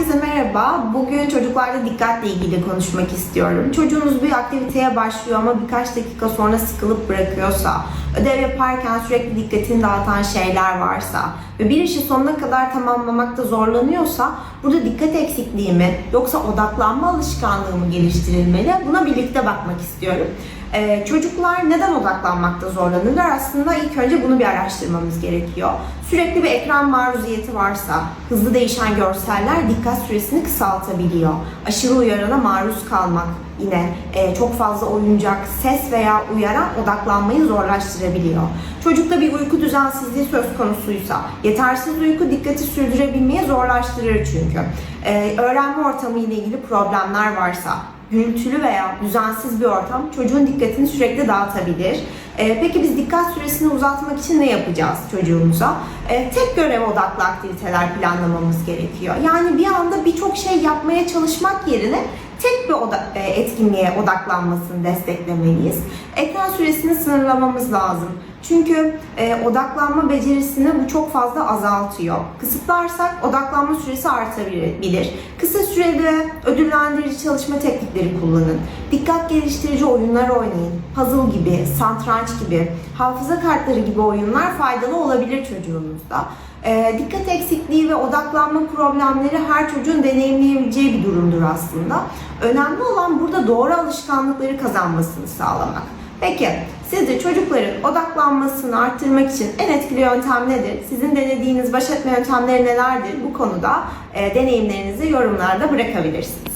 Herkese merhaba. Bugün çocuklarda dikkatle ilgili konuşmak istiyorum. Çocuğunuz bir aktiviteye başlıyor ama birkaç dakika sonra sıkılıp bırakıyorsa, ödev yaparken sürekli dikkatini dağıtan şeyler varsa ve bir işi sonuna kadar tamamlamakta zorlanıyorsa burada dikkat eksikliği mi yoksa odaklanma alışkanlığı mı geliştirilmeli? Buna birlikte bakmak istiyorum. Ee, çocuklar neden odaklanmakta zorlanırlar? Aslında ilk önce bunu bir araştırmamız gerekiyor. Sürekli bir ekran maruziyeti varsa, hızlı değişen görseller dikkat süresini kısaltabiliyor. Aşırı uyarana maruz kalmak yine e, çok fazla oyuncak, ses veya uyaran odaklanmayı zorlaştırabiliyor. Çocukta bir uyku düzensizliği söz konusuysa, yetersiz uyku dikkati sürdürebilmeyi zorlaştırır çünkü. E, öğrenme ortamı ile ilgili problemler varsa, gürültülü veya düzensiz bir ortam çocuğun dikkatini sürekli dağıtabilir. Ee, peki biz dikkat süresini uzatmak için ne yapacağız çocuğumuza? Ee, tek görev odaklı aktiviteler planlamamız gerekiyor. Yani bir anda birçok şey yapmaya çalışmak yerine tek bir oda, e, etkinliğe odaklanmasını desteklemeliyiz. Ekran süresini sınırlamamız lazım. Çünkü e, odaklanma becerisini bu çok fazla azaltıyor. Kısıtlarsak odaklanma süresi artabilir. Kısa sürede ödüllendirici çalışma teknikleri kullanın. Dikkat geliştirici oyunlar oynayın. Puzzle gibi, satranç gibi, hafıza kartları gibi oyunlar faydalı olabilir çocuğunuzda. E, dikkat eksikliği ve odaklanma problemleri her çocuğun deneyimleyebileceği bir durumdur aslında. Önemli olan burada doğru alışkanlıkları kazanmasını sağlamak. Peki sizce çocukların odaklanmasını arttırmak için en etkili yöntem nedir? Sizin denediğiniz baş etme yöntemleri nelerdir? Bu konuda e, deneyimlerinizi yorumlarda bırakabilirsiniz.